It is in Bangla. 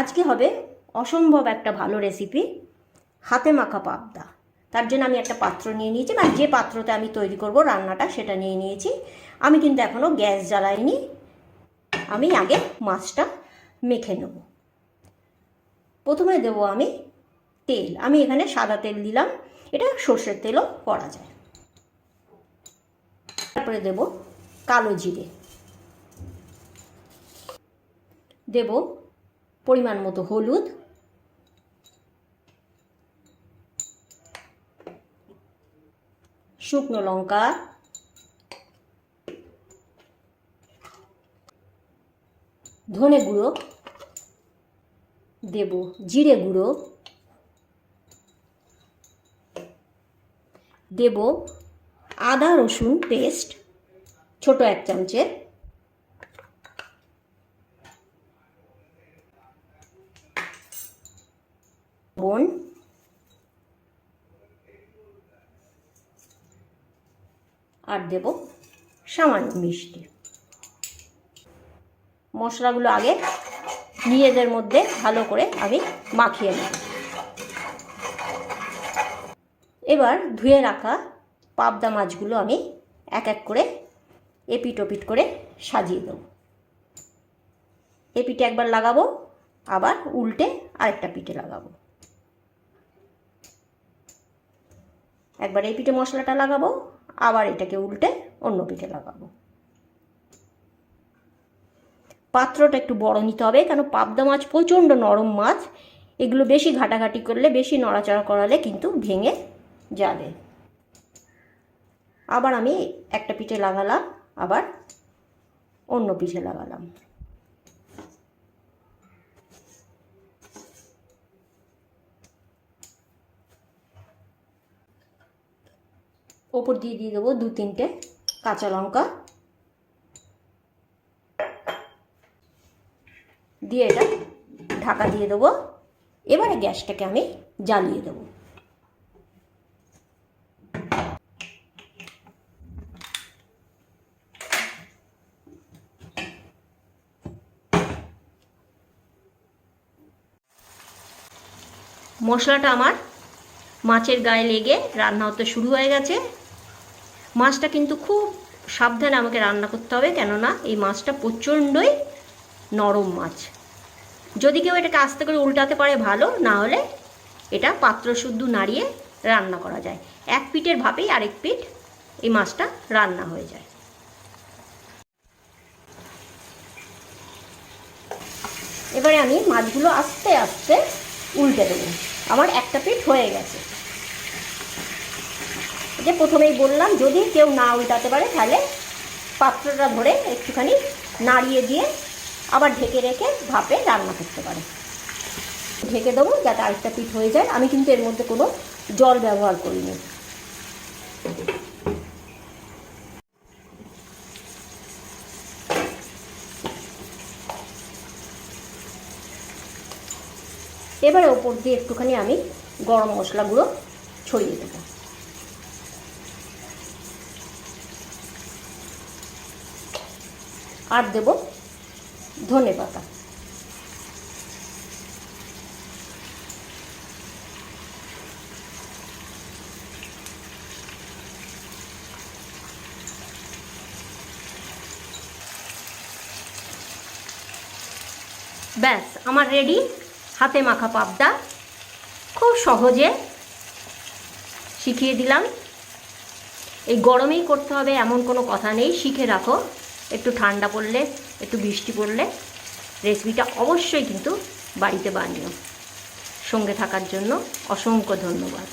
আজকে হবে অসম্ভব একটা ভালো রেসিপি হাতে মাখা পাবদা। তার জন্য আমি একটা পাত্র নিয়ে নিয়েছি মানে যে পাত্রতে আমি তৈরি করব রান্নাটা সেটা নিয়ে নিয়েছি। আমি কিন্তু এখনও গ্যাস জ্বালাইনি। আমি আগে মাছটা মেখে নেব। প্রথমে দেব আমি তেল। আমি এখানে সাদা তেল দিলাম। এটা সর্ষের তেলও করা যায়। তারপরে দেব কালো জিরে। দেব পরিমাণ মতো হলুদ। শুকনো লঙ্কা। ধনে গুঁড়ো। দেব জিরে গুঁড়ো। দেব আদা রসুন পেস্ট, ছোট এক চামচের। বোন আর দেব সামান্য মিষ্টি। মশলাগুলো আগে নিজেদের মধ্যে ভালো করে আমি মাখিয়ে নেব। এবার ধুয়ে রাখা পাবদা মাছগুলো আমি এক এক করে এপিট ওপিট করে সাজিয়ে দেবো। এপিটে একবার লাগাবো, আবার উল্টে আরেকটা পিঠে লাগাবো। একবার এই পিঠে মশলাটা লাগাবো, আবার এটাকে উল্টে অন্য পিঠে লাগাবো। পাত্রটা একটু বড় নিতে হবে, কেন পাবদা মাছ প্রচণ্ড নরম মাছ, এগুলো বেশি ঘাটাঘাটি করলে, বেশি নড়াচড়া করালে কিন্তু ভেঙে যাবে। আবার আমি একটা পিঠে লাগালাম, আবার অন্য পিঠে লাগালাম। ওপর দিয়ে দিয়ে দেবো দু তিনটে কাঁচা লঙ্কা। দিয়ে এটা ঢাকা দিয়ে দেবো। এবারে গ্যাসটাকে আমি জ্বালিয়ে দেবো। মশলাটা আমার মাছের গায়ে লেগে রান্না হতে শুরু হয়ে গেছে। মাছটা কিন্তু খুব সাবধানে আমাকে রান্না করতে হবে, কেননা এই মাছটা প্রচণ্ডই নরম মাছ। যদি কেউ এটাকে আস্তে করে উল্টাতে পারে ভালো, না হলে এটা পাত্র শুদ্ধ নাড়িয়ে রান্না করা যায়। এক পিঠের ভাপেই আরেক পিঠ এই মাছটা রান্না হয়ে যায়। এবারে আমি মাছগুলো আস্তে আস্তে উল্টে দেবো। আমার একটা পিঠ হয়ে গেছে। যে প্রথমেই বললাম, যদি কেউ না উল্টাতে পারে, তাহলে পাত্রটা ধরে একটুখানি নাড়িয়ে দিয়ে আবার ঢেকে রেখে ভাপে রান্না করতে পারে। ঢেকে দেবো যাতে আরেকটা পিঠ হয়ে যায়। আমি কিন্তু এর মধ্যে কোনো জল ব্যবহার করিনি। এবারে ওপর দিয়ে একটুখানি আমি গরম মশলা গুঁড়ো ছড়িয়ে দেবো। আর দেব ধনে পাতা। ব্যাস, আমার রেডি হাতে মাখা পাবদা। খুব সহজে শিখিয়ে দিলাম। এই গরমেই করতে হবে, এমন কোনো কথা নেই, শিখে রাখো। একটু ঠান্ডা পড়লে, একটু বৃষ্টি পড়লে রেসিপিটা অবশ্যই কিন্তু বাড়িতে বানিও। সঙ্গে থাকার জন্য অসংখ্য ধন্যবাদ।